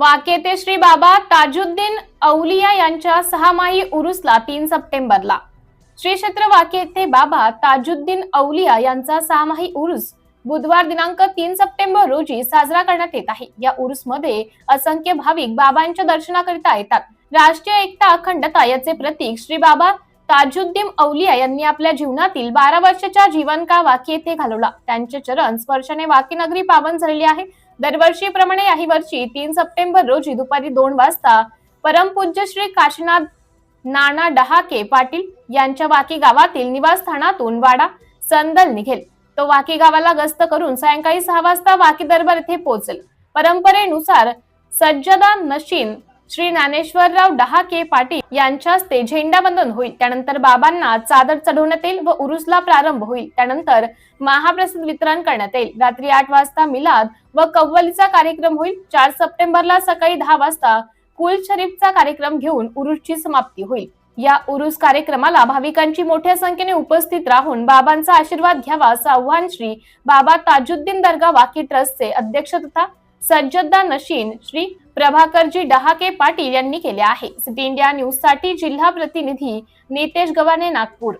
वाकेते श्री बाबा ताजुद्दीन औलिया यांच्या सहामाही उरुसला तीन सप्टेंबरला. श्री क्षेत्र वाकेते बाबा ताजुद्दीन औलिया यांचा सहामाही उरुस बुधवार दिनांक तीन सप्टेंबर रोजी साजरा करण्यात येत आहे. या उरुसमध्ये असंख्य भाविक बाबांच्या दर्शनाकरिता येतात. राष्ट्रीय एकता अखंडता याचे प्रतीक श्री बाबा ताजुद्दीन औलिया यांनी आपल्या जीवनातील बारा वर्षाच्या जीवनकाळ वाकी येथे घालवला. त्यांचे चरण स्पर्शाने वाकी नगरी पावन झालेली आहे. दरवर्षीप्रमाणे याही वर्षी तीन सप्टेंबर रोजी दुपारी दोन वाजता परमपूज्य श्री काशीनाथ नाना डहाके पाटील यांच्या वाकी गावातील निवासस्थानातून वाडा संदल निघेल. तो वाकी गावाला गस्त करून सायंकाळी सहा वाजता वाकी दरबार येथे पोहोचेल. परंपरेनुसार सज्जदा नशीन श्री ज्ञानेश्वरराव डहाके पाटील यांच्या हस्ते झेंडावंदन होईल. त्यानंतर बाबांना चादर चढवण्यात येईल व उरुसला प्रारंभ होईल. त्यानंतर महाप्रसाद वितरण करण्यात येईल. रात्री आठ वाजता मिलाद व कव्वलीचा कार्यक्रम होईल. चार सप्टेंबरला सकाळी दहा वाजता कुल शरीफचा कार्यक्रम घेऊन उरुसची समाप्ती होईल. या उरुस कार्यक्रमाला भाविकांची मोठ्या संख्येने उपस्थित राहून बाबांचा आशीर्वाद घ्यावा असं आव्हान श्री बाबा ताजुद्दीन दर्गा वाकी ट्रस्टचे अध्यक्ष तथा सज्जदा नशीन श्री प्रभाकरजी डहाके पाटील यांनी केले आहे. सिटी इंडिया न्यूजसाठी जिल्हा प्रतिनिधी नितेश गव्हाणे नागपूर.